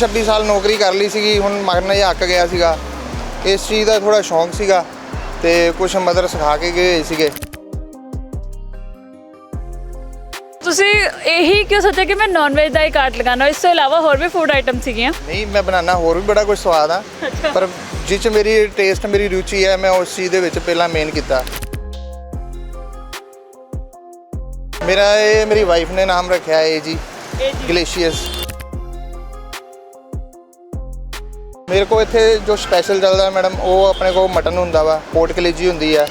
25 26 ਸਾਲ ਨੌਕਰੀ ਕਰ ਲਈ ਸੀਗੀ ਹੁਣ ਮਰਨ ਹੀ ਅੱਕ ਗਿਆ ਸੀਗਾ। ਇਸ ਚੀਜ਼ ਦਾ ਥੋੜਾ ਸ਼ੌਂਕ ਸੀਗਾ ਤੇ ਕੁਝ ਮਦਰ ਸਿਖਾ ਕੇ ਗਏ ਸੀਗੇ। ਤੁਸੀਂ ਇਹੀ ਕਿਉਂ ਸੋਚਿਆ ਕਿ ਮੈਂ ਨਾਨ ਵੈਜ ਦਾ ਹੀ ਕਾਰਟ ਲਗਾਣਾ ਇਸ ਤੋਂ ਇਲਾਵਾ ਹੋਰ ਵੀ ਫੂਡ ਆਈਟਮ ਸੀਗੀਆਂ? ਨਹੀਂ ਮੈਂ ਬਣਾਉਣਾ ਹੋਰ ਵੀ ਬੜਾ ਕੁਝ ਸਵਾਦ ਆ। ਪਰ ਜਿਸ 'ਚ ਮੇਰੀ ਟੇਸਟ ਮੇਰੀ ਰੁਚੀ ਹੈ ਮੈਂ ਉਸ ਚੀਜ਼ ਦੇ ਵਿੱਚ ਪਹਿਲਾਂ ਮੇਨ ਕੀਤਾ। ਮੇਰਾ ਇਹ ਮੇਰੀ ਵਾਈਫ ਨੇ ਨਾਮ ਰੱਖਿਆ ਇਹ ਜੀ ਗਲੇਸ਼ੀਅਸ ਮੇਰੇ ਕੋ ਇੱਥੇ ਜੋ ਸਪੈਸ਼ਲ ਚੱਲਦਾ ਹੈ ਮੈਡਮ ਉਹ ਆਪਣੇ ਕੋ ਮਟਨ ਹੁੰਦਾ ਵਾ ਪੋਰਟ ਕਲੇਜੀ ਹੁੰਦੀ ਆ।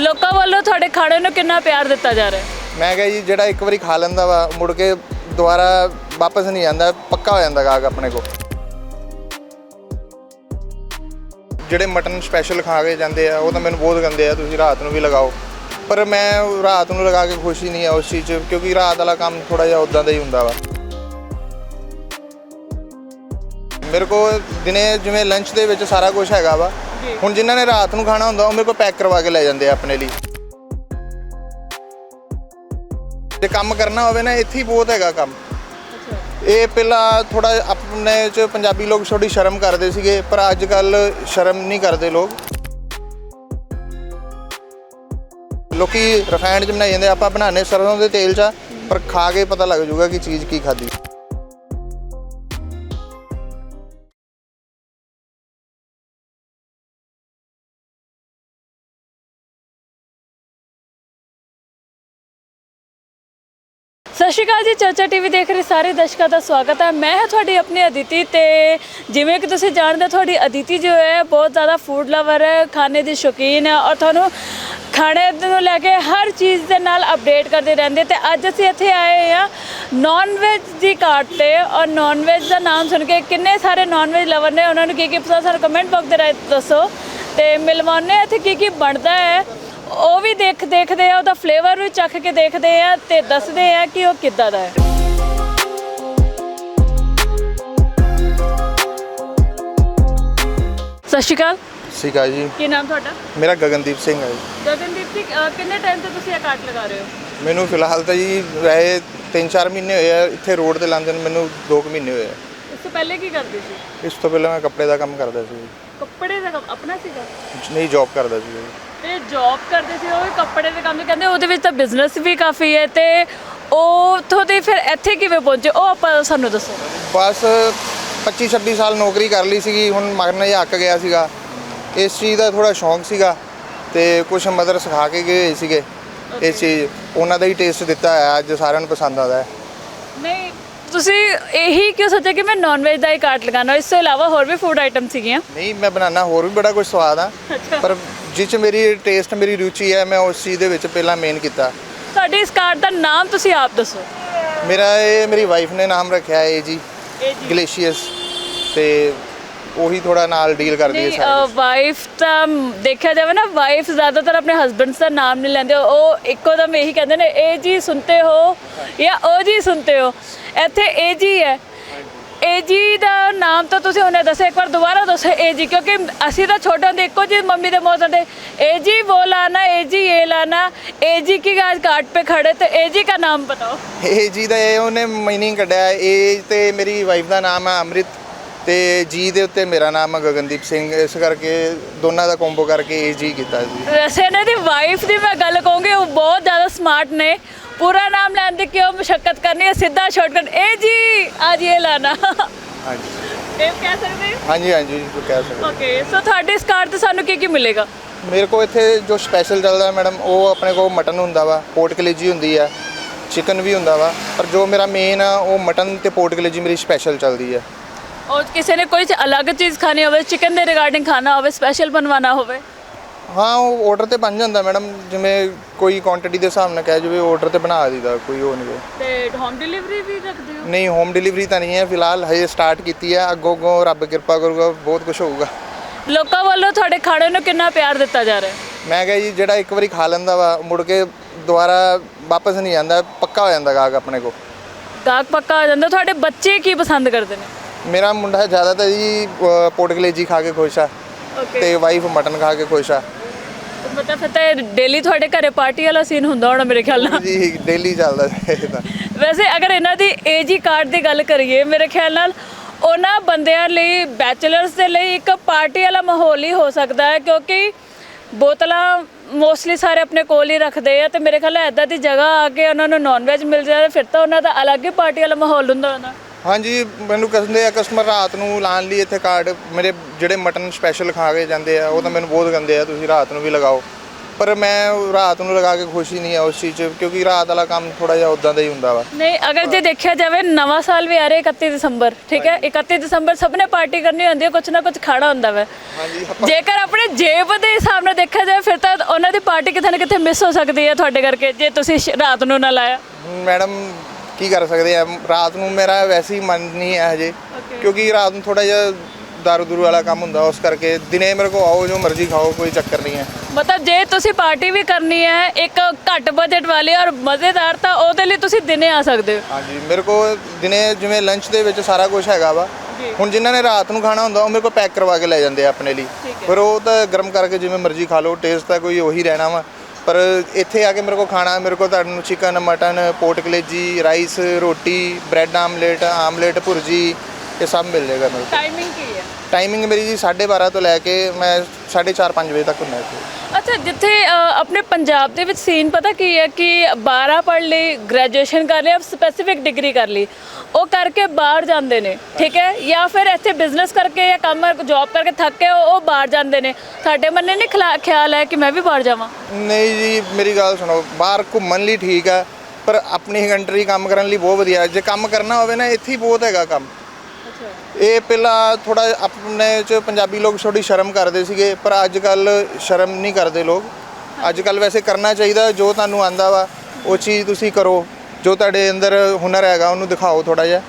ਲੋਕਾਂ ਵੱਲੋਂ ਤੁਹਾਡੇ ਖਾਣੇ ਨੂੰ ਕਿੰਨਾ ਪਿਆਰ ਦਿੱਤਾ ਜਾ ਰਿਹਾ ਹੈ? ਮੈਂ ਕਿਹਾ ਜੀ ਜਿਹੜਾ ਇੱਕ ਵਾਰੀ ਖਾ ਲੈਂਦਾ ਵਾ ਮੁੜ ਕੇ ਦੁਬਾਰਾ ਵਾਪਸ ਨਹੀਂ ਜਾਂਦਾ ਪੱਕਾ ਹੋ ਜਾਂਦਾ ਗਾਹਕ ਆਪਣੇ ਕੋ ਜਿਹੜੇ ਮਟਨ ਸਪੈਸ਼ਲ ਖਾ ਕੇ ਜਾਂਦੇ ਆ ਉਹ ਤਾਂ ਮੈਨੂੰ ਬਹੁਤ ਗੰਦੇ ਆ ਤੁਸੀਂ ਰਾਤ ਨੂੰ ਵੀ ਲਗਾਓ। ਪਰ ਮੈਂ ਰਾਤ ਨੂੰ ਲਗਾ ਕੇ ਖੁਸ਼ ਹੀ ਨਹੀਂ ਆ ਉਸ ਚੀਜ਼ 'ਚ ਕਿਉਂਕਿ ਰਾਤ ਵਾਲਾ ਕੰਮ ਥੋੜਾ ਜਿਹਾ ਉਦਾਂ ਦਾ ਹੀ ਹੁੰਦਾ ਵਾ। ਮੇਰੇ ਕੋ ਦਿਨੇ ਜਿਵੇਂ ਲੰਚ ਦੇ ਵਿੱਚ ਸਾਰਾ ਕੁਝ ਹੈਗਾ ਵਾ। ਹੁਣ ਜਿਨ੍ਹਾਂ ਨੇ ਰਾਤ ਨੂੰ ਖਾਣਾ ਹੁੰਦਾ ਉਹ ਮੇਰੇ ਕੋਲ ਪੈਕ ਕਰਵਾ ਕੇ ਲੈ ਜਾਂਦੇ ਆ ਆਪਣੇ ਲਈ। ਜੇ ਕੰਮ ਕਰਨਾ ਹੋਵੇ ਨਾ ਇੱਥੇ ਹੀ ਬਹੁਤ ਹੈਗਾ ਕੰਮ। ਇਹ ਪਹਿਲਾਂ ਥੋੜਾ ਆਪਣੇ ਚ ਪੰਜਾਬੀ ਲੋਕ ਥੋੜੀ ਸ਼ਰਮ ਕਰਦੇ ਸੀਗੇ ਪਰ ਅੱਜ ਕੱਲ ਸ਼ਰਮ ਨਹੀਂ ਕਰਦੇ ਲੋਕ। ਲੋਕੀ ਰਿਫਾਈਨਡ ਚ ਬਣਾਈ ਜਾਂਦੇ ਆਪਾਂ ਬਣਾਉਂਦੇ ਸਰੋਂ ਦੇ ਤੇਲ ਚ ਪਰ ਖਾ ਕੇ ਪਤਾ ਲੱਗ ਜਾਊਗਾ ਕਿ ਚੀਜ਼ ਕੀ ਖਾਦੀ ਸ਼੍ਰੀ ਅਕਾਲ ਜੀ ਚਰਚਾ ਟੀਵੀ ਦੇਖ ਰਹੇ ਸਾਰੇ ਦਰਸ਼ਕਾਂ ਦਾ ਸਵਾਗਤ ਹੈ। ਮੈਂ ਹਾਂ ਤੁਹਾਡੀ ਆਪਣੀ ਅਦਿਤੀ ਤੇ ਜਿਵੇਂ ਕਿ ਤੁਸੀਂ ਜਾਣਦੇ ਹੋ, ਤੁਹਾਡੀ ਅਦਿਤੀ ਜੋ ਹੈ ਬਹੁਤ ਜ਼ਿਆਦਾ ਫੂਡ ਲਵਰ ਹੈ ਖਾਣੇ ਦੀ ਸ਼ੌਕੀਨ ਹੈ ਔਰ ਤੁਹਾਨੂੰ ਖਾਣੇ ਨੂੰ ਲੈ ਕੇ ਹਰ ਚੀਜ਼ ਦੇ ਨਾਲ ਅਪਡੇਟ ਕਰਦੇ ਰਹਿੰਦੇ ਤੇ ਅੱਜ ਅਸੀਂ ਇੱਥੇ ਆਏ ਹਾਂ ਨਾਨ ਵੈਜ ਦੀ ਕਾਰਟ ਤੇ ਔਰ ਨਾਨ ਵੈਜ ਦਾ ਨਾਮ ਸੁਣ ਕੇ ਕਿੰਨੇ ਸਾਰੇ ਨਾਨ ਵੈਜ ਲਵਰ ਨੇ ਉਹਨਾਂ ਨੂੰ ਕੀ ਕੀ ਪਸੰਦ ਸਾਨੂੰ ਕਮੈਂਟ ਬਾਕਸ ਦੇ ਰਾਹੀਂ ਦੱਸੋ ਤੇ ਮਿਲਵਾਉਂਦੇ ਹਾਂ ਇੱਥੇ ਕੀ ਕੀ ਬਣਦਾ ਹੈ। ਉਹ ਵੀ ਦੇਖ ਦੇਖਦੇ ਆ ਉਹਦਾ ਫਲੇਵਰ ਵੀ ਚੱਖ ਕੇ ਦੇਖਦੇ ਆ ਤੇ ਦੱਸਦੇ ਆ ਕਿ ਉਹ ਕਿੱਦਾਂ ਦਾ ਹੈ। ਸਤਿ ਸ਼੍ਰੀ ਅਕਾਲ। ਠੀਕ ਆ ਜੀ। ਕੀ ਨਾਮ ਤੁਹਾਡਾ? ਮੇਰਾ ਗਗਨਦੀਪ ਸਿੰਘ ਹੈ ਜੀ। ਗਗਨਦੀਪ ਜੀ ਅਹ ਕਿੰਨੇ ਟਾਈਮ ਤੋਂ ਤੁਸੀਂ ਇਹ ਕਾਰਟ ਲਗਾ ਰਹੇ ਹੋ? ਮੈਨੂੰ ਫਿਲਹਾਲ ਤਾਂ ਜੀ ਵੈਸੇ 3-4 ਮਹੀਨੇ ਹੋਏ ਆ ਇੱਥੇ ਰੋਡ ਤੇ ਲਾਉਂਦੇ ਨੂੰ ਮੈਨੂੰ 2 ਮਹੀਨੇ ਹੋਏ ਆ। ਇਸ ਤੋਂ ਪਹਿਲੇ ਕੀ ਕਰਦੇ ਸੀ? ਇਸ ਤੋਂ ਪਹਿਲਾਂ ਮੈਂ ਕੱਪੜੇ ਦਾ ਕੰਮ ਕਰਦਾ ਸੀ ਕੱਪੜੇ ਦਾ ਕੰਮ ਆਪਣਾ ਸੀਗਾ? ਨਹੀਂ ਜੌਬ ਕਰਦਾ ਸੀ ਤੇ ਜੌਬ ਕਰਦੇ ਸੀ ਉਹ ਵੀ ਕੱਪੜੇ ਦੇ ਕੰਮ ਕਹਿੰਦੇ ਉਹਦੇ ਵਿੱਚ ਤਾਂ ਬਿਜ਼ਨਸ ਵੀ ਕਾਫੀ ਹੈ ਤੇ ਉਹ ਉੱਥੋਂ ਦੇ ਫਿਰ ਇੱਥੇ ਕਿਵੇਂ ਪਹੁੰਚੇ? ਉਹ ਆਪਾਂ ਸਾਨੂੰ ਦੱਸੋ। ਬਸ 25 26 ਸਾਲ ਨੌਕਰੀ ਕਰ ਲਈ ਸੀਗੀ ਹੁਣ ਮਰਨ ਹੀ ਅੱਕ ਗਿਆ ਸੀਗਾ। ਇਸ ਚੀਜ਼ ਦਾ ਥੋੜਾ ਸ਼ੌਂਕ ਸੀਗਾ ਤੇ ਕੁਝ ਮਦਰ ਸਿਖਾ ਕੇ ਗਏ ਸੀਗੇ। ਇਸ ਚੀਜ਼ ਉਹਨਾਂ ਦਾ ਹੀ ਟੇਸਟ ਦਿੱਤਾ ਹੈ ਅੱਜ ਸਾਰਿਆਂ ਨੂੰ ਪਸੰਦ ਆਦਾ ਹੈ। ਨਹੀਂ ਤੁਸੀਂ ਇਹੀ ਕਿਉਂ ਸੋਚਿਆ ਕਿ ਮੈਂ ਨਾਨ ਵੈਜ ਦਾ ਹੀ ਕਾਰਟ ਲਗਾਣਾ ਇਸ ਤੋਂ ਇਲਾਵਾ ਹੋਰ ਵੀ ਫੂਡ ਆਈਟਮ ਸੀਗੀਆਂ? ਨਹੀਂ ਮੈਂ ਬਣਾਉਣਾ ਹੋਰ ਵੀ ਬੜਾ ਕੁਝ ਸਵਾਦ ਆ। ਪਰ ਜਿਸ 'ਚ ਮੇਰੀ ਟੇਸਟ ਮੇਰੀ ਰੁਚੀ ਹੈ ਮੈਂ ਉਸ ਚੀਜ਼ ਦੇ ਵਿੱਚ ਪਹਿਲਾਂ ਮੇਨ ਕੀਤਾ। ਤੁਹਾਡੀ ਇਸ ਕਾਰਟ ਦਾ ਨਾਮ ਤੁਸੀਂ ਆਪ ਦੱਸੋ। ਮੇਰਾ ਇਹ ਮੇਰੀ ਵਾਈਫ ਨੇ ਨਾਮ ਰੱਖਿਆ ਹੈ ਜੀ ਗਲੇਸ਼ੀਅਸ ਤੇ ਉਹੀ ਥੋੜਾ ਨਾਲ ਡੀਲ ਕਰਦੀ ਹੈ ਨਹੀਂ ਸਾਰਾ ਵਾਈਫ ਤਾਂ ਦੇਖਿਆ ਜਾਵੇ ਨਾ ਵਾਈਫ ਜ਼ਿਆਦਾਤਰ ਆਪਣੇ ਹਸਬੰਡਸ ਦਾ ਨਾਮ ਨਹੀਂ ਲੈਂਦੇ। ਉਹ ਇੱਕੋ ਦਮ ਇਹੀ ਕਹਿੰਦੇ ਨੇ ਇਹ ਜੀ ਸੁਣਤੇ ਹੋ ਜਾਂ ਉਹ ਜੀ ਸੁਣਤੇ ਹੋ? ਇੱਥੇ ਇਹ ਜੀ ਹੈ ਏਜੀ ਦਾ ਨਾਮ ਤਾਂ ਤੁਸੀਂ ਉਹਨੇ ਦੱਸਿਆ ਇੱਕ ਵਾਰ ਦੁਬਾਰਾ ਦੱਸੋ ਏਜੀ ਕਿਉਂਕਿ ਅਸੀਂ ਤਾਂ ਛੋਟੇ ਹੁੰਦੇ ਇੱਕੋ ਜੀ ਮੰਮੀ ਦੇ ਮੂੰਹ ਸੁਣਦੇ ਏਜੀ ਵੋ ਲਾਣਾ ਏਜੀ ਇਹ ਲਾਣਾ ਏਜੀ ਕੀ ਗਾਜ ਕਾਟ पे ਖੜੇ ਤੇ ਏਜੀ ਦਾ ਨਾਮ ਬਤਾਓ। ਏਜੀ ਦਾ ਇਹ ਉਹਨੇ ਮੀਨਿੰਗ ਕੱਢਿਆ ਏ ਤੇ ਮੇਰੀ ਵਾਈਫ ਦਾ ਨਾਮ ਹੈ ਅੰਮ੍ਰਿਤ ਤੇ ਜੀ ਦੇ ਉੱਤੇ ਮੇਰਾ ਨਾਮ ਹੈ ਗਗਨਦੀਪ ਸਿੰਘ ਇਸ ਕਰਕੇ ਦੋਨਾਂ ਦਾ ਕੰਬੋ ਕਰਕੇ ਏਜੀ ਕੀਤਾ ਜੀ ਵੈਸੇ ਇਹਨਾਂ ਦੀ ਵਾਈਫ ਦੀ ਮੈਂ ਗੱਲ ਕਹੂੰਗੀ ਉਹ ਬਹੁਤ ਜ਼ਿਆਦਾ ਸਮਾਰਟ ਨੇ। ਪੂਰਾ ਨਾਮ ਲੈਣ ਦੀ ਕਿਉਂ ਮੁਸ਼ਕਲ ਕਰਨੀ ਹੈ? ਸਿੱਧਾ ਸ਼ਾਰਟਕਟ ਇਹ ਜੀ ਅੱਜ ਇਹ ਲਾਣਾ। ਹਾਂਜੀ। ਇਹ ਕਹਿ ਸਕਦੇ ਹੋ? ਹਾਂਜੀ ਹਾਂਜੀ ਜੀ ਕਹਿ ਸਕਦੇ ਓਕੇ ਸੋ ਤੁਹਾਡੇ ਇਸ ਕਾਰਡ ਤੇ ਸਾਨੂੰ ਕੀ ਕੀ ਮਿਲੇਗਾ? ਮੇਰੇ ਕੋਲ ਇੱਥੇ ਜੋ ਸਪੈਸ਼ਲ ਚੱਲਦਾ ਹੈ ਮੈਡਮ ਉਹ ਆਪਣੇ ਕੋਲ ਮਟਨ ਹੁੰਦਾ ਵਾ ਪੋਰਟ ਕਲੇਜੀ ਹੁੰਦੀ ਆ ਚਿਕਨ ਵੀ ਹੁੰਦਾ ਵਾ ਪਰ ਜੋ ਮੇਰਾ ਮੇਨ ਆ ਉਹ ਮਟਨ ਤੇ ਪੋਰਟ ਕਲੇਜੀ ਮੇਰੀ ਸਪੈਸ਼ਲ ਚੱਲਦੀ ਆ। ਔਰ ਕਿਸੇ ਨੇ ਕੋਈ ਅਲੱਗ ਚੀਜ਼ ਖਾਣੀ ਹੋਵੇ ਚਿਕਨ ਦੇ ਰਿਗਾਰਡਿੰਗ ਖਾਣਾ ਹੋਵੇ ਸਪੈਸ਼ਲ ਬਣਵਾਉਣਾ ਹੋਵੇ ਹਾਂ ਉਹ ਆਰਡਰ ਤੇ ਬਣ ਜਾਂਦਾ ਮੈਡਮ ਜਿਵੇਂ ਕੋਈ ਕੁਆਂਟੀਟੀ ਦੇ ਹਿਸਾਬ ਨਾਲ ਕਹਿ ਜਾਵੇ ਆਰਡਰ ਤੇ ਬਣਾ ਦਈਦਾ ਕੋਈ ਉਹ ਨਹੀਂ ਤੇ ਹੋਮ ਡਿਲੀਵਰੀ ਵੀ ਰੱਖਦੇ ਹੋ? ਨਹੀਂ ਹੋਮ ਡਿਲੀਵਰੀ ਤਾਂ ਨਹੀਂ ਹੈ ਫਿਲਹਾਲ ਹਜੇ ਸਟਾਰਟ ਕੀਤੀ ਹੈ ਅੱਗੋਂ ਅੱਗੋਂ ਰੱਬ ਕਿਰਪਾ ਕਰੂਗਾ ਬਹੁਤ ਕੁਝ ਹੋਊਗਾ। ਲੋਕਾਂ ਵੱਲੋਂ ਤੁਹਾਡੇ ਖਾਣੇ ਨੂੰ ਕਿੰਨਾ ਪਿਆਰ ਦਿੱਤਾ ਜਾ ਰਿਹਾ? ਹੈ ਮੈਂ ਕਿਹਾ ਜੀ ਜਿਹੜਾ ਇੱਕ ਵਾਰੀ ਖਾ ਲੈਂਦਾ ਵਾ ਮੁੜ ਕੇ ਦੁਬਾਰਾ ਵਾਪਸ ਨਹੀਂ ਜਾਂਦਾ ਪੱਕਾ ਹੋ ਜਾਂਦਾ ਗਾਹਕ ਆਪਣੇ ਕੋ ਗਾਹਕ ਪੱਕਾ ਹੋ ਜਾਂਦਾ। ਤੁਹਾਡੇ ਬੱਚੇ ਕੀ ਪਸੰਦ ਕਰਦੇ ਨੇ? ਮੇਰਾ ਮੁੰਡਾ ਜ਼ਿਆਦਾਤਰ ਜੀ ਅਹ, ਪੋਰਟ ਕਲੇਜੀ ਖਾ ਕੇ ਖੁਸ਼ ਆ ਤੇ ਵਾਈਫ ਮਟਨ ਖਾ ਕੇ ਖੁਸ਼ ਆ। ਮਤਲਬ ਫਿਰ ਤਾਂ ਡੇਲੀ ਤੁਹਾਡੇ ਘਰੇ ਪਾਰਟੀ ਵਾਲਾ ਸੀਨ ਹੁੰਦਾ ਹੋਣਾ ਮੇਰੇ ਖਿਆਲ ਨਾਲ। ਜੀ ਡੇਲੀ ਚੱਲਦਾ ਇਹ ਤਾਂ ਵੈਸੇ ਅਗਰ ਇਹਨਾਂ ਦੀ ਏਜੀ ਕਾਰਡ ਦੀ ਗੱਲ ਕਰੀਏ ਮੇਰੇ ਖਿਆਲ ਨਾਲ ਉਹਨਾਂ ਬੰਦਿਆਂ ਲਈ ਬੈਚਲਰਸ ਦੇ ਲਈ ਇੱਕ ਪਾਰਟੀ ਵਾਲਾ ਮਾਹੌਲ ਹੀ ਹੋ ਸਕਦਾ ਹੈ ਕਿਉਂਕਿ ਬੋਤਲਾਂ ਮੋਸਟਲੀ ਸਾਰੇ ਆਪਣੇ ਕੋਲ ਹੀ ਰੱਖਦੇ ਆ ਤੇ ਮੇਰੇ ਖਿਆਲ ਐਦਾਂ ਦੀ ਜਗ੍ਹਾ ਆ ਕੇ ਉਹਨਾਂ ਨੂੰ ਨਾਨ ਵੈਜ ਮਿਲ ਜਾਏ ਫਿਰ ਤਾਂ ਉਹਨਾਂ ਦਾ ਅਲੱਗ ਹੀ ਪਾਰਟੀ ਵਾਲਾ ਮਾਹੌਲ ਹੁੰਦਾ ਹੋਣਾ। ਹਾਂਜੀ ਮੈਨੂੰ ਕਹਿੰਦੇ ਆ ਕਸਟਮਰ ਰਾਤ ਨੂੰ ਲਾਣ ਲਈ ਇੱਥੇ ਕਾਰਡ ਮੇਰੇ ਜਿਹੜੇ ਮਟਨ ਸਪੈਸ਼ਲ ਖਾ ਕੇ ਜਾਂਦੇ ਆ ਉਹ ਤਾਂ ਮੈਨੂੰ ਬਹੁਤ ਕਹਿੰਦੇ ਆ ਤੁਸੀਂ ਰਾਤ ਨੂੰ ਵੀ ਲਗਾਓ। ਪਰ ਮੈਂ ਰਾਤ ਨੂੰ ਲਗਾ ਕੇ ਖੁਸ਼ ਨਹੀਂ ਆ ਉਸ ਚੀਜ਼ 'ਚ ਕਿਉਂਕਿ ਰਾਤ ਵਾਲਾ ਕੰਮ ਥੋੜਾ ਜਿਹਾ ਉਦਾਂ ਦਾ ਹੀ ਹੁੰਦਾ ਵਾ। ਨਹੀਂ ਅਗਰ ਜੇ ਦੇਖਿਆ ਜਾਵੇ ਨਵਾਂ ਸਾਲ ਵੀ ਆ ਰਿਹਾ 31 ਦਸੰਬਰ ਠੀਕ ਹੈ? 31 ਦਸੰਬਰ ਸਭ ਨੇ ਪਾਰਟੀ ਕਰਨੀ ਹੁੰਦੀ ਹੈ ਕੁਝ ਨਾ ਕੁਝ ਖਾਣਾ ਹੁੰਦਾ ਵਾ। ਹਾਂਜੀ ਜੇਕਰ ਆਪਣੇ ਜੇਬ ਦੇ ਹਿਸਾਬ ਨਾਲ ਦੇਖਿਆ ਜਾਵੇ ਫਿਰ ਤਾਂ ਉਹਨਾਂ ਦੀ ਪਾਰਟੀ ਕਿਤੇ ਨਾ ਕਿਤੇ ਮਿਸ ਹੋ ਸਕਦੀ ਹੈ ਤੁਹਾਡੇ ਕਰਕੇ ਜੇ ਤੁਸੀਂ ਰਾਤ ਨੂੰ ਨਾ ਲਾਇਆ। ਮੈਡਮ ਕੀ ਕਰ ਸਕਦੇ ਆ? ਰਾਤ ਨੂੰ ਮੇਰਾ ਵੈਸੇ ਹੀ ਮਨ ਨਹੀਂ ਹੈ ਹਜੇ। ਕਿਉਂਕਿ ਰਾਤ ਨੂੰ ਥੋੜਾ ਜਿਹਾ ਦਾਰੂ ਦੂਰੂ ਵਾਲਾ ਕੰਮ ਹੁੰਦਾ ਉਸ ਕਰਕੇ ਦਿਨੇ ਮੇਰੇ ਕੋ ਆਓ ਜੋ ਮਰਜ਼ੀ ਖਾਓ ਕੋਈ ਚੱਕਰ ਨਹੀਂ ਹੈ। ਮਤਲਬ ਜੇ ਤੁਸੀਂ ਪਾਰਟੀ ਵੀ ਕਰਨੀ ਹੈ ਇੱਕ ਘੱਟ ਬਜਟ ਵਾਲੀ ਔਰ ਮਜ਼ੇਦਾਰ ਤਾਂ ਉਹਦੇ ਲਈ ਤੁਸੀਂ ਦਿਨੇ ਆ ਸਕਦੇ ਹੋ। ਹਾਂਜੀ ਮੇਰੇ ਕੋ ਦਿਨੇ ਜਿਵੇਂ ਲੰਚ ਦੇ ਵਿੱਚ ਸਾਰਾ ਕੁਝ ਹੈਗਾ ਵਾ। ਹੁਣ ਜਿਨ੍ਹਾਂ ਨੇ ਰਾਤ ਨੂੰ ਖਾਣਾ ਹੁੰਦਾ ਉਹ ਮੇਰੇ ਕੋ ਪੈਕ ਕਰਵਾ ਕੇ ਲੈ ਜਾਂਦੇ ਆ ਆਪਣੇ ਲਈ। ਪਰ ਉਹ ਤਾਂ ਗਰਮ ਕਰਕੇ ਜਿਵੇਂ ਮਰਜ਼ੀ ਖਾ ਲਓ ਟੇਸਟ ਤਾਂ ਕੋਈ ਉਹੀ ਰਹਿਣਾ ਵਾ। ਪਰ ਇੱਥੇ ਆ ਕੇ ਮੇਰੇ ਕੋਲ ਖਾਣਾ, ਮੇਰੇ ਕੋ ਤੁਹਾਨੂੰ ਚਿਕਨ ਮਟਨ ਪੋਰਟ ਕਲੇਜੀ ਰਾਈਸ ਰੋਟੀ ਬ੍ਰੈਡ ਆਮਲੇਟ ਆਮਲੇਟ ਭੁਰਜੀ ਇਹ ਸਭ ਮਿਲ ਜਾਏਗਾ ਮੇਰੇ ਟਾਈਮਿੰਗ ਕੀ ਹੈ? ਟਾਈਮਿੰਗ ਮੇਰੀ ਜੀ 12:30 ਤੋਂ ਲੈ ਕੇ ਮੈਂ 4:30 5 ਵਜੇ ਤੱਕ ਹੁੰਦਾ ਇੱਥੇ। ਅੱਛਾ ਜਿੱਥੇ ਅ, ਆਪਣੇ ਪੰਜਾਬ ਦੇ ਵਿੱਚ ਸੀਨ ਪਤਾ ਕੀ ਹੈ ਕਿ 12 ਪੜ੍ਹ ਲਈ ਗ੍ਰੈਜੂਏਸ਼ਨ ਕਰ ਲਈ ਸਪੈਸੀਫਿਕ ਡਿਗਰੀ ਕਰ ਲਈ। ਉਹ ਕਰਕੇ ਬਾਹਰ ਜਾਂਦੇ ਨੇ ਠੀਕ ਹੈ? ਜਾਂ ਫਿਰ ਇੱਥੇ ਬਿਜ਼ਨਸ ਕਰਕੇ ਜਾਂ ਕੰਮ ਜੌਬ ਕਰਕੇ ਥੱਕ ਕੇ ਉਹ ਉਹ ਬਾਹਰ ਜਾਂਦੇ ਨੇ। ਸਾਡੇ ਮੰਨੇ ਨਹੀਂ ਖਿਲਾ- ਖਿਆਲ ਹੈ ਕਿ ਮੈਂ ਵੀ ਬਾਹਰ ਜਾਵਾਂ? ਨਹੀਂ ਜੀ ਮੇਰੀ ਗੱਲ ਸੁਣੋ ਬਾਹਰ ਘੁੰਮਣ ਲਈ ਠੀਕ ਆ ਪਰ ਆਪਣੀ ਕੰਟਰੀ ਕੰਮ ਕਰਨ ਲਈ ਬਹੁਤ ਵਧੀਆ ਜੇ ਕੰਮ ਕਰਨਾ ਹੋਵੇ ਨਾ ਇੱਥੇ ਹੀ ਬਹੁਤ ਹੈਗਾ ਕੰਮ। ਇਹ ਪਹਿਲਾਂ ਥੋੜਾ ਆਪਣੇ ਚ ਪੰਜਾਬੀ ਲੋਕ ਥੋੜੀ ਸ਼ਰਮ ਕਰਦੇ ਸੀਗੇ ਪਰ ਅੱਜ ਕੱਲ ਸ਼ਰਮ ਨਹੀਂ ਕਰਦੇ ਲੋਕ। ਅੱਜ ਕੱਲ ਵੈਸੇ ਕਰਨਾ ਚਾਹੀਦਾ ਜੋ ਤੁਹਾਨੂੰ ਆਂਦਾ ਵਾ ਉਹ ਚੀਜ਼ ਤੁਸੀਂ ਕਰੋ। ਜੋ ਤੁਹਾਡੇ ਅੰਦਰ ਹੁਨਰ ਹੈਗਾ ਉਹਨੂੰ ਦਿਖਾਓ ਥੋੜਾ ਜਿਹਾ।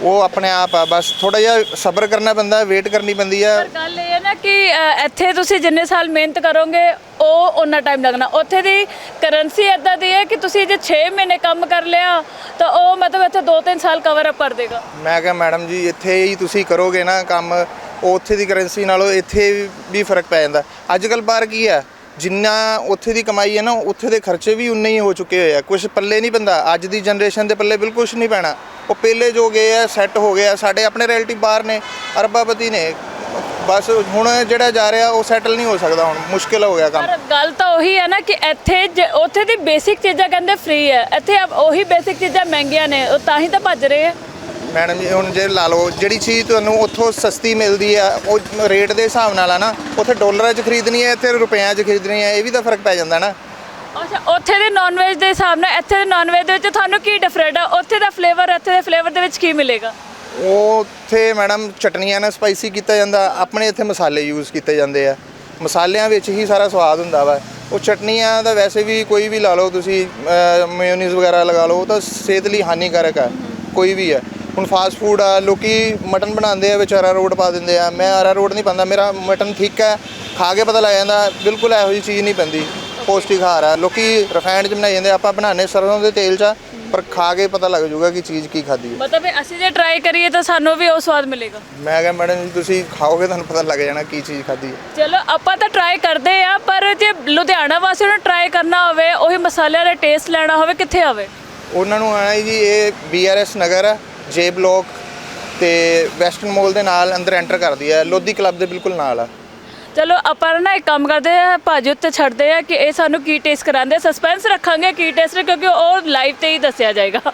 ਉਹ ਆਪਣੇ ਆਪ ਆ ਬਸ ਥੋੜਾ ਜਿਹਾ ਸਬਰ ਕਰਨਾ ਪੈਂਦਾ ਵੇਟ ਕਰਨੀ ਪੈਂਦੀ ਆ। ਪਰ ਗੱਲ ਕਿ ਅ, ਇੱਥੇ ਤੁਸੀਂ ਜਿੰਨੇ ਸਾਲ ਮਿਹਨਤ ਕਰੋਗੇ ਉਹ ਉਹਨਾਂ ਟਾਈਮ ਲੱਗਣਾ। ਉੱਥੇ ਦੀ ਕਰੰਸੀ ਇਦਾਂ ਦੀ ਹੈ ਕਿ ਤੁਸੀਂ ਜੇ 6 ਮਹੀਨੇ ਕੰਮ ਕਰ ਲਿਆ ਤਾਂ ਉਹ ਮਤਲਬ ਇੱਥੇ 2-3 ਸਾਲ ਕਵਰ ਅਪ ਕਰ ਦੇਗਾ। ਮੈਂ ਕਿਹਾ ਮੈਡਮ ਜੀ ਇੱਥੇ ਹੀ ਤੁਸੀਂ ਕਰੋਗੇ ਨਾ ਕੰਮ ਉਹ ਉੱਥੇ ਦੀ ਕਰੰਸੀ ਨਾਲੋਂ ਇੱਥੇ ਵੀ ਫ਼ਰਕ ਪੈ ਜਾਂਦਾ। ਅੱਜ ਕੱਲ੍ਹ ਬਾਹਰ ਕੀ ਹੈ ਜਿੰਨਾ ਉੱਥੇ ਦੀ ਕਮਾਈ ਹੈ ਨਾ ਉੱਥੇ ਦੇ ਖਰਚੇ ਵੀ ਉਨੇ ਹੀ ਹੋ ਚੁੱਕੇ ਹੋਏ ਆ। ਕੁਝ ਪੱਲੇ ਨਹੀਂ ਪੈਂਦਾ। ਅੱਜ ਦੀ ਜਨਰੇਸ਼ਨ ਦੇ ਪੱਲੇ ਬਿਲਕੁਲ ਕੁਝ ਨਹੀਂ ਪੈਣਾ। ਉਹ ਪਹਿਲੇ ਜੋ ਗਏ ਆ ਸੈੱਟ ਹੋ ਗਏ ਆ ਸਾਡੇ ਆਪਣੇ ਰਿਲੇਟਿਵ ਬਾਹਰ ਨੇ ਅਰਬਾਪਤੀ ਨੇ। ਬਸ ਹੁਣ ਜਿਹੜਾ ਜਾ ਰਿਹਾ ਉਹ ਸੈਟਲ ਨਹੀਂ ਹੋ ਸਕਦਾ ਹੁਣ ਮੁਸ਼ਕਿਲ ਹੋ ਗਿਆ ਕੰਮ। ਪਰ ਗੱਲ ਤਾਂ ਉਹੀ ਹੈ ਨਾ ਕਿ ਇੱਥੇ ਉੱਥੇ ਦੀ ਬੇਸਿਕ ਚੀਜ਼ਾਂ ਕਹਿੰਦੇ ਫ੍ਰੀ ਹੈ ਇੱਥੇ ਉਹੀ ਬੇਸਿਕ ਚੀਜ਼ਾਂ ਮਹਿੰਗੀਆਂ ਨੇ ਉਹ ਤਾਂ ਹੀ ਤਾਂ ਭੱਜ ਰਹੇ ਆ। ਮੈਡਮ ਜੀ ਹੁਣ ਜੇ ਲਾ ਲਓ ਜਿਹੜੀ ਚੀਜ਼ ਤੁਹਾਨੂੰ ਉੱਥੋਂ ਸਸਤੀ ਮਿਲਦੀ ਆ ਉਹ ਰੇਟ ਦੇ ਹਿਸਾਬ ਨਾਲ ਆ ਨਾ ਉੱਥੇ ਡਾਲਰਾਂ 'ਚ ਖਰੀਦਣੀ ਹੈ ਇੱਥੇ ਰੁਪਈਆਂ 'ਚ ਖਰੀਦਣੀ ਹੈ ਇਹ ਵੀ ਤਾਂ ਫ਼ਰਕ ਪੈ ਜਾਂਦਾ ਨਾ। ਅੱਛਾ ਉੱਥੇ ਦੇ ਨਾਨ ਵੈਜ ਦੇ ਹਿਸਾਬ ਨਾਲ ਇੱਥੇ ਦੇ ਨਾਨ ਵੈਜ ਦੇ ਵਿੱਚ ਤੁਹਾਨੂੰ ਕੀ ਡਿਫਰੈਂਟ ਆ? ਉੱਥੇ ਦਾ ਫਲੇਵਰ ਇੱਥੇ ਦੇ ਫਲੇਵਰ ਦੇ ਵਿੱਚ ਕੀ ਮਿਲੇਗਾ? ਉੱਥੇ ਮੈਡਮ ਚਟਨੀਆਂ ਨਾਲ ਸਪਾਈਸੀ ਕੀਤਾ ਜਾਂਦਾ, ਆਪਣੇ ਇੱਥੇ ਮਸਾਲੇ ਯੂਜ਼ ਕੀਤੇ ਜਾਂਦੇ ਆ। ਮਸਾਲਿਆਂ ਵਿੱਚ ਹੀ ਸਾਰਾ ਸਵਾਦ ਹੁੰਦਾ ਵਾ। ਉਹ ਚਟਨੀਆਂ ਦਾ ਵੈਸੇ ਵੀ ਕੋਈ ਵੀ ਲਾ ਲਓ, ਤੁਸੀਂ ਮੇਯੋਨੀਜ਼ ਵਗੈਰਾ ਲਗਾ ਲਓ, ਉਹ ਤਾਂ ਸਿਹਤ ਲਈ ਹਾਨੀਕਾਰਕ ਆ, ਕੋਈ ਵੀ ਹੈ ਹੁਣ ਫਾਸਟ ਫੂਡ ਆ, ਲੋਕੀ ਮਟਨ ਬਣਾਉਂਦੇ ਆ, ਵਿਚਾਰਾ ਰੋਡ ਪਾ ਦਿੰਦੇ ਆ। ਮੈਂ ਆਰਾ ਰੋਡ ਨਹੀਂ ਪਾਉਂਦਾ, ਮੇਰਾ ਮਟਨ ਠੀਕ ਹੈ ਖਾ ਕੇ ਪਤਾ ਲੱਗ ਜਾਂਦਾ, ਬਿਲਕੁਲ ਇਹੋ ਜਿਹੀ ਚੀਜ਼ ਨਹੀਂ ਪੈਂਦੀ, ਪੌਸ਼ਟਿਕ ਆਹਾਰ ਆ। ਲੋਕੀ ਰਿਫਾਈਨਡ ਚ ਬਣਾਈ ਜਾਂਦੇ ਆਪਾਂ ਬਣਾਉਂਦੇ ਸਰੋਂ ਦੇ ਤੇਲ ਚ ਪਰ ਖਾ ਕੇ ਪਤਾ ਲੱਗ ਜਾਊਗਾ ਕਿ ਚੀਜ਼ ਕੀ ਖਾਦੀ ਹੈ। ਮਤਲਬ ਇਹ ਅਸੀਂ ਜੇ ਟਰਾਈ ਕਰੀਏ ਤਾਂ ਸਾਨੂੰ ਵੀ ਉਹ ਸਵਾਦ ਮਿਲੇਗਾ। ਮੈਂ ਕਿਹਾ ਮੈਡਮ ਜੀ ਤੁਸੀਂ ਖਾਓਗੇ ਤੁਹਾਨੂੰ ਪਤਾ ਲੱਗ ਜਾਣਾ ਕੀ ਚੀਜ਼ ਖਾਦੀ ਹੈ। ਚਲੋ ਆਪਾਂ ਤਾਂ ਟਰਾਈ ਕਰਦੇ ਆ ਪਰ ਜੇ ਲੁਧਿਆਣਾ ਵਾਸੀਆਂ ਨੂੰ ਟਰਾਈ ਕਰਨਾ ਹੋਵੇ ਉਹੀ ਮਸਾਲਿਆਂ ਦਾ ਟੇਸਟ ਲੈਣਾ ਹੋਵੇ ਕਿੱਥੇ ਆਵੇ? ਉਹਨਾਂ ਨੂੰ ਆਣਾ ਜੀ ਇਹ ਬੀਆਰਐਸ ਨਗਰ ਜੇ ਬਲੋਕ ਤੇ ਵੈਸਟਰਨ ਮਾਲ ਦੇ ਨਾਲ ਅੰਦਰ ਐਂਟਰ ਕਰਦੀ ਹੈ ਲੋਧੀ ਕਲੱਬ ਦੇ ਬਿਲਕੁਲ ਨਾਲ ਆ। ਚਲੋ, ਆਪਾਂ ਨਾ ਇੱਕ ਕੰਮ ਕਰਦੇ ਆ ਭਾਜੀ ਉੱਤੇ ਛੱਡਦੇ ਆ ਕਿ ਇਹ ਸਾਨੂੰ ਕੀ ਟੇਸਟ ਕਰਾਉਂਦੇ ਸਸਪੈਂਸ ਰੱਖਾਂਗੇ ਕੀ ਟੇਸਟ ਕਿਉਂਕਿ ਉਹ ਲਾਈਵ ਤੇ ਹੀ ਦੱਸਿਆ ਜਾਏਗਾ।